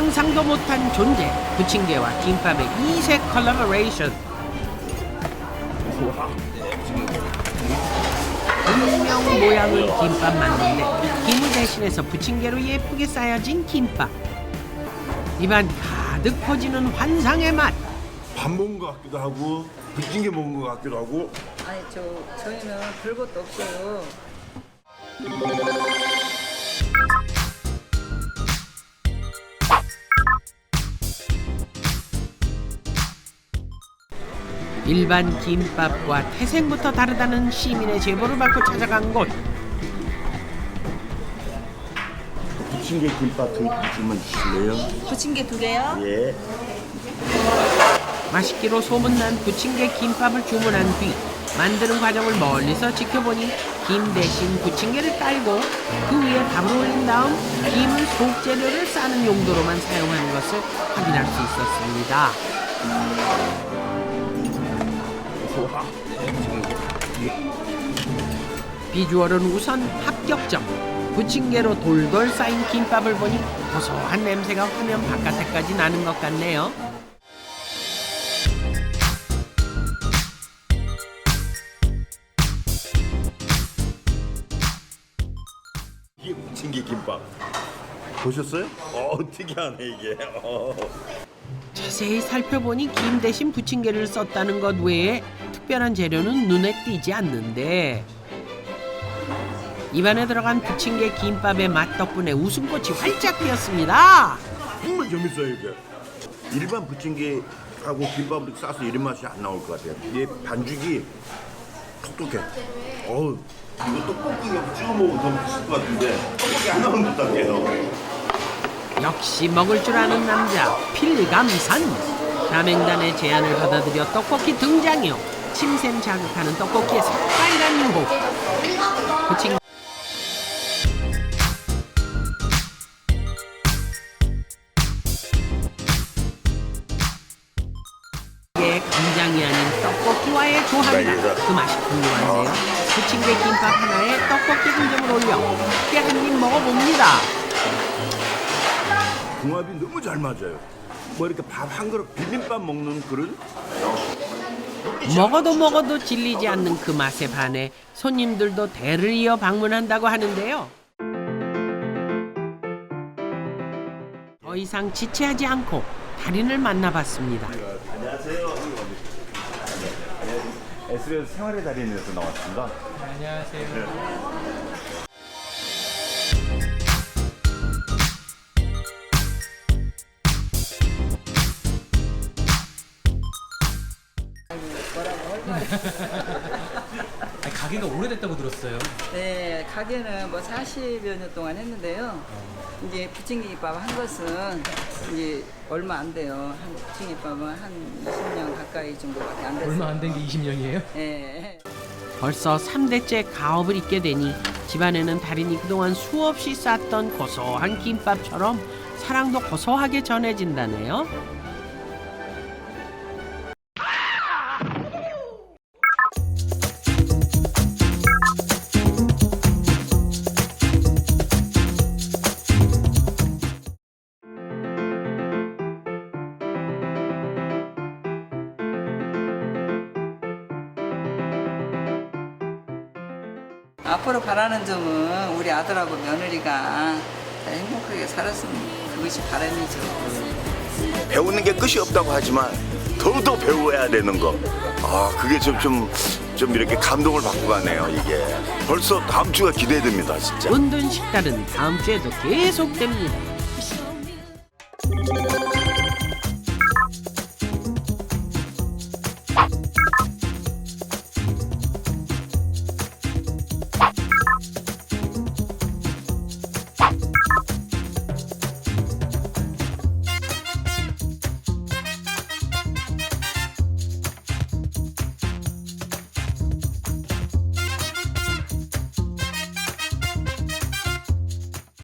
상상도 못한 존재 부침개와 김밥의 이색 컬러버레이션. 분명 모양은 김밥 맞는데 김을 대신해서 부침개로 예쁘게 쌓여진 김밥. 입안 가득 퍼지는 환상의 맛. 밥 먹은 것 같기도 하고 부침개 먹은 것 같기도 하고. 아니 저 저희는 별것도 없어요. 일반 김밥과 태생부터 다르다는 시민의 제보를 받고 찾아간 곳 부침개 김밥 두 주만 주실래요? 부침개 두 개요? 예. 맛있기로 소문난 부침개 김밥을 주문한 뒤 만드는 과정을 멀리서 지켜보니 김 대신 부침개를 깔고 그 위에 밥을 올린 다음 김은 속재료를 싸는 용도로만 사용하는 것을 확인할 수 있었습니다. 비주얼은 우선 합격점. 부침개로 돌돌 쌓인 김밥을 보니 고소한 냄새가 화면 바깥에까지 나는 것 같네요. 이게 부침개 김밥 보셨어요? 어 특이하네 이게 어. 자세히 살펴보니 김 대신 부침개를 썼다는 것 외에 특별한 재료는 눈에 띄지 않는데. 입안에 들어간 부침개 김밥의 맛 덕분에 웃음꽃이 활짝 피었습니다. 정말 재밌어요 이게. 일반 부침개하고 김밥을 싸서 이런 맛이 안 나올 것 같아요. 이게 반죽이 톡톡해. 어우. 이거 떡볶이가 찍어 먹으면 더 맛있을 것 같은데 떡볶이 안 나오는 것 같아요. 역시 먹을 줄 아는 남자 필감산. 남행단의 제안을 받아들여 떡볶이 등장이요 침샘 자극하는 떡볶이의 색깔이란 유혹 부침 의 간장이 아닌 떡볶이와의 조합이라 그 맛이 궁금한데요. 부침개 김밥 하나에 떡볶이 한 점을 올려 크게 한입 먹어봅니다. 궁합이 너무 잘 맞아요. 뭐 이렇게 밥 한 그릇 비빔밥 먹는 그런 먹어도 먹어도 질리지 않는 그 맛에 반해 손님들도 대를 이어 방문한다고 하는데요. 더 이상 지체하지 않고 달인을 만나봤습니다. 안녕하세요. SBS 생활의 달인에서 나왔습니다. 아니, 가게가 오래됐다고 들었어요. 네 가게는 뭐 40여 년 동안 했는데요. 이제 부침개김밥 한 것은 이제 얼마 안 돼요. 한 부침개김밥은 한 20년 가까이 정도밖에 안 됐어요. 얼마 안 된 게 20년이에요? 네. 벌써 3대째 가업을 잇게 되니 집안에는 달인이 그동안 수없이 쌌던 고소한 김밥처럼 사랑도 고소하게 전해진다네요. 앞으로 바라는 점은 우리 아들하고 며느리가 잘 행복하게 살았으면 그것이 바람이죠. 배우는 게 끝이 없다고 하지만 더더 배워야 되는 거. 아 그게 좀좀좀 이렇게 감동을 받고 가네요 이게. 벌써 다음 주가 기대됩니다 진짜. 은둔 식달은 다음 주에도 계속됩니다.